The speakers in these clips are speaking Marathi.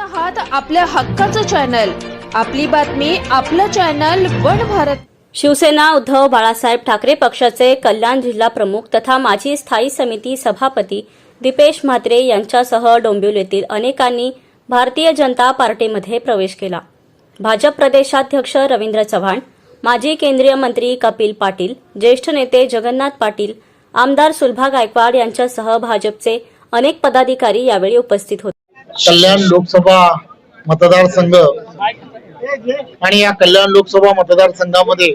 आहात आपल्या हक्काचं चॅनल आपली बातमी आपलं चॅनल वन भारत. शिवसेना उद्धव बाळासाहेब ठाकरे पक्षाचे कल्याण जिल्हा प्रमुख तथा माजी स्थायी समिती सभापती दीपेश म्हात्रे यांच्यासह डोंबिवलीतील अनेकांनी भारतीय जनता पार्टीमध्ये प्रवेश केला. भाजप प्रदेशाध्यक्ष रवींद्र चव्हाण माजी केंद्रीय मंत्री कपिल पाटील ज्येष्ठ नेते जगन्नाथ पाटील आमदार सुलभा गायकवाड यांच्यासह भाजपचे अनेक पदाधिकारी यावेळी उपस्थित होते. कल्याण लोकसभा मतदारसंघ आणि या कल्याण लोकसभा मतदारसंघामध्ये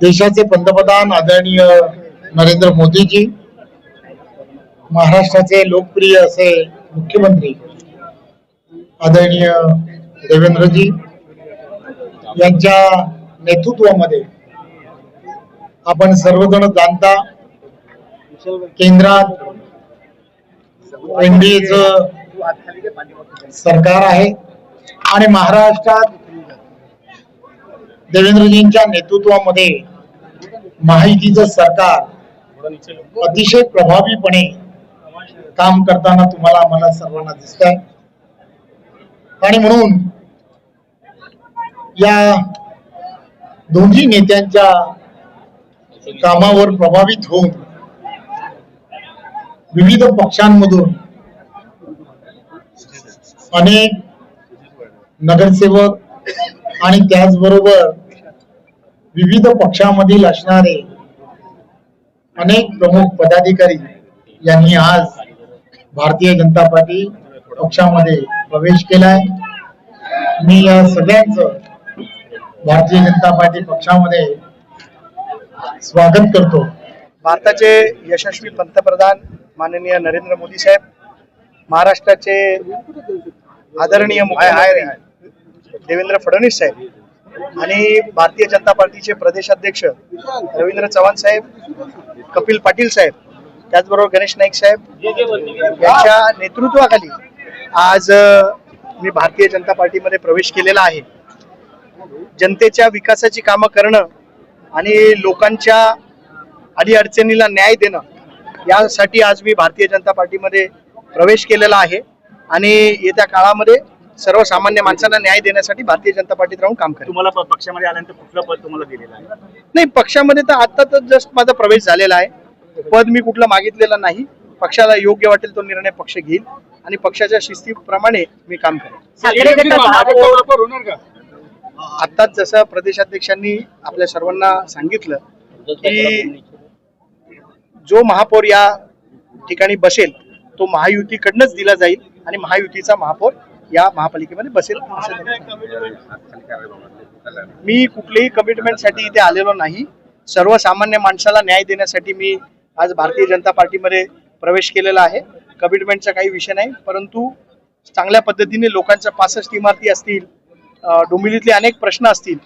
देशाचे पंतप्रधान आदरणीय नरेंद्र मोदीजी महाराष्ट्राचे लोकप्रिय असे मुख्यमंत्री आदरणीय देवेंद्रजी यांच्या नेतृत्वामध्ये आपण सर्वजण जाणता केंद्रात एनडीएच सरकार आहे आणि महाराष्ट्रात देवेंद्रजींच्या नेतृत्वामध्ये माहितीचं सरकार अतिशय प्रभावीपणे काम करताना तुम्हाला आम्हाला सर्वांना दिसत आहे आणि म्हणून या दोन्ही नेत्यांच्या कामावर प्रभावित होऊन विविध पक्षांमधून अनेक नगरसेवक आणि त्याचबरोबर विविध पक्षामधील असणारे अनेक प्रमुख पदाधिकारी यांनी आज भारतीय जनता पार्टी पक्षामध्ये प्रवेश केलाय. मी या सगळ्यांच भारतीय जनता पार्टी पक्षामध्ये स्वागत करतो. भारताचे यशस्वी पंतप्रधान माननीय नरेंद्र मोदी साहेब महाराष्ट्राचे आदरणीय हाय देवेंद्र फडणवीस साहेब आणि भारतीय जनता पार्टीचे प्रदेशाध्यक्ष रवींद्र चव्हाण साहेब कपिल पाटील साहेब त्याचबरोबर गणेश नाईक साहेब यांच्या नेतृत्वाखाली आज मी भारतीय जनता पार्टीमध्ये प्रवेश केलेला आहे. जनतेच्या विकासाची कामं करणं आणि लोकांच्या अडीअडचणीला न्याय देणं यासाठी आज मी भारतीय जनता पार्टीमध्ये प्रवेश केलेला आहे. आणि येत्या काळामध्ये सर्वसामान्य माणसांना न्याय देण्यासाठी भारतीय जनता पार्टीत राहून काम करेन. तुम्हाला पक्षामध्ये आल्यानंतर कुठलं पद तुम्हाला दिलेलं आहे? नाही पक्षामध्ये तर आता तर जस्ट माझा प्रवेश झालेला आहे. पद मी कुठलं मागितलेलं नाही. पक्षाला योग्य वाटेल तो निर्णय पक्ष घेईल आणि पक्षाच्या शिस्तीप्रमाणे मी काम करेन. आताच जसं प्रदेशाध्यक्षांनी आपल्या सर्वांना सांगितलं की जो महापौर या ठिकाणी बसेल तो महायुतीकडनंच दिला जाईल आणि महायुतीचा महापौर या महापालिकेमध्ये बसेल मी कुठल्याही कमिटमेंटसाठी इथे आलेलो नाही. सर्वसामान्य माणसाला न्याय देण्यासाठी मी आज भारतीय जनता पार्टीमध्ये प्रवेश केलेला आहे. कमिटमेंटचा काही विषय नाही परंतु चांगल्या पद्धतीने लोकांच्या पासष्ट इमारती असतील अं, डोंबिवलीतले अनेक प्रश्न असतील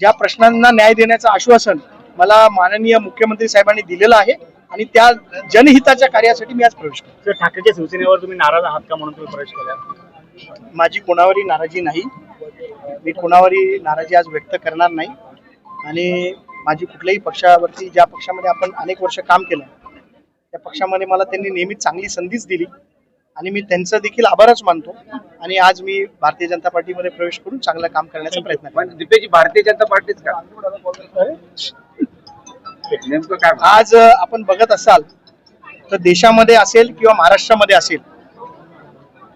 ज्या प्रश्नांना न्याय देण्याचं आश्वासन मला माननीय मुख्यमंत्री साहेबांनी दिलेलं आहे. आणि त्या जनहिताच्या कार्यासाठी मी आज प्रवेश केला. ठाकरेच्या शिवसेनेवर तुम्ही नाराज आहात का म्हणून तुम्ही प्रवेश केला? माझी कोणावरही नाराजी नाही. मी कोणावरही नाराजी आज व्यक्त करणार नाही. आणि माझी कुठल्याही पक्षावरती ज्या पक्षामध्ये आपण अनेक वर्ष काम केलं त्या पक्षामध्ये मला त्यांनी नेहमीच चांगली संधीच दिली. आणि मी त्यांचं देखील आभारच मानतो. आणि आज मी भारतीय जनता पार्टीमध्ये प्रवेश करून चांगलं काम करण्याचा प्रयत्न दिपेजी भारतीय जनता पार्टीच का? आज आपण बघत असाल तर देशामध्ये असेल किंवा महाराष्ट्रामध्ये असेल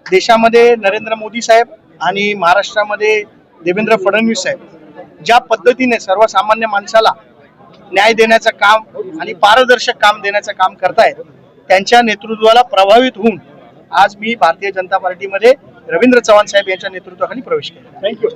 देशामध्ये नरेंद्र मोदी साहेब आणि महाराष्ट्रामध्ये देवेंद्र फडणवीस साहेब ज्या पद्धतीने सर्वसामान्य माणसाला न्याय देण्याचं काम आणि पारदर्शक काम देण्याचं काम करतायत त्यांच्या नेतृत्वाला प्रभावित होऊन आज मी भारतीय जनता पार्टीमध्ये रवींद्र चव्हाण साहेब यांच्या नेतृत्वाखाली प्रवेश केला. थँक्यू